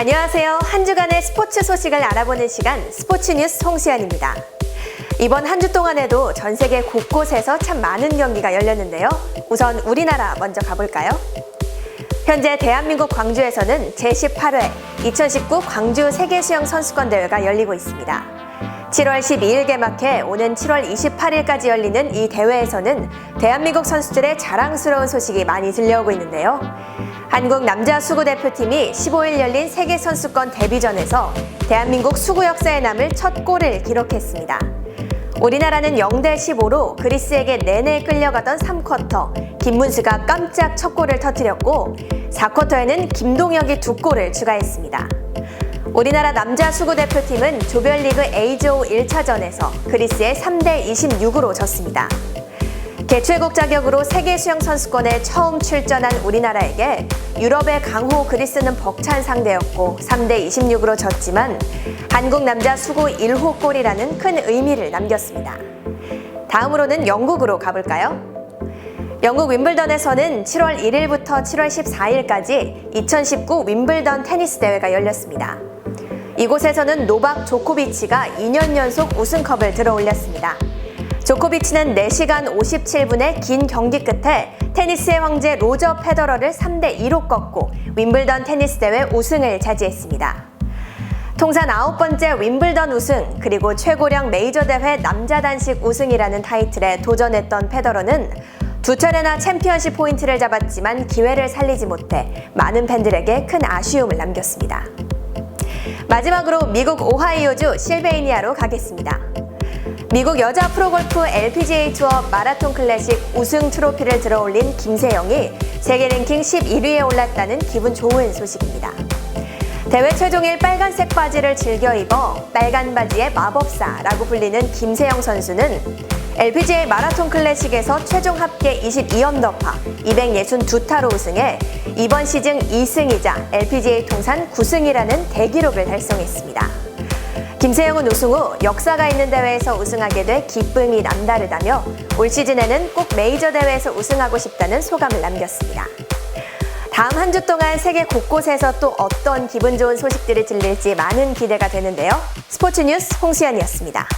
안녕하세요. 한 주간의 스포츠 소식을 알아보는 시간 스포츠 뉴스 송수연입니다. 이번 한 주 동안에도 전 세계 곳곳에서 참 많은 경기가 열렸는데요. 우선 우리나라 먼저 가볼까요? 현재 대한민국 광주에서는 제18회 2019 광주 세계수영 선수권 대회가 열리고 있습니다. 7월 12일 개막해 오는 7월 28일까지 열리는 이 대회에서는 대한민국 선수들의 자랑스러운 소식이 많이 들려오고 있는데요. 한국 남자 수구 대표팀이 15일 열린 세계 선수권 데뷔전에서 대한민국 수구 역사에 남을 첫 골을 기록했습니다. 우리나라는 0대 15로 그리스에게 내내 끌려가던 3쿼터 김문수가 깜짝 첫 골을 터뜨렸고 4쿼터에는 김동혁이 두 골을 추가했습니다. 우리나라 남자 수구 대표팀은 조별리그 A조 1차전에서 그리스에 3대 26으로 졌습니다. 개최국 자격으로 세계 수영 선수권에 처음 출전한 우리나라에게 유럽의 강호 그리스는 벅찬 상대였고 3대 26으로 졌지만 한국 남자 수구 1호 골이라는 큰 의미를 남겼습니다. 다음으로는 영국으로 가볼까요? 영국 윈블던에서는 7월 1일부터 7월 14일까지 2019 윈블던 테니스 대회가 열렸습니다. 이곳에서는 노박 조코비치가 2년 연속 우승컵을 들어 올렸습니다. 조코비치는 4시간 57분의 긴 경기 끝에 테니스의 황제 로저 페더러를 3대 2로 꺾고 윈블던 테니스 대회 우승을 차지했습니다. 통산 아홉 번째 윈블던 우승 그리고 최고령 메이저 대회 남자 단식 우승이라는 타이틀에 도전했던 페더러는 두 차례나 챔피언십 포인트를 잡았지만 기회를 살리지 못해 많은 팬들에게 큰 아쉬움을 남겼습니다. 마지막으로 미국 오하이오주 실베이니아로 가겠습니다. 미국 여자 프로골프 LPGA 투어 마라톤 클래식 우승 트로피를 들어올린 김세영이 세계 랭킹 11위에 올랐다는 기분 좋은 소식입니다. 대회 최종일 빨간색 바지를 즐겨 입어 빨간 바지의 마법사라고 불리는 김세영 선수는 LPGA 마라톤 클래식에서 최종 합계 22언더파 262타로 우승해 이번 시즌 2승이자 LPGA 통산 9승이라는 대기록을 달성했습니다. 김세영은 우승 후 역사가 있는 대회에서 우승하게 돼 기쁨이 남다르다며 올 시즌에는 꼭 메이저 대회에서 우승하고 싶다는 소감을 남겼습니다. 다음 한 주 동안 세계 곳곳에서 또 어떤 기분 좋은 소식들이 들릴지 많은 기대가 되는데요. 스포츠 뉴스 홍수연이었습니다.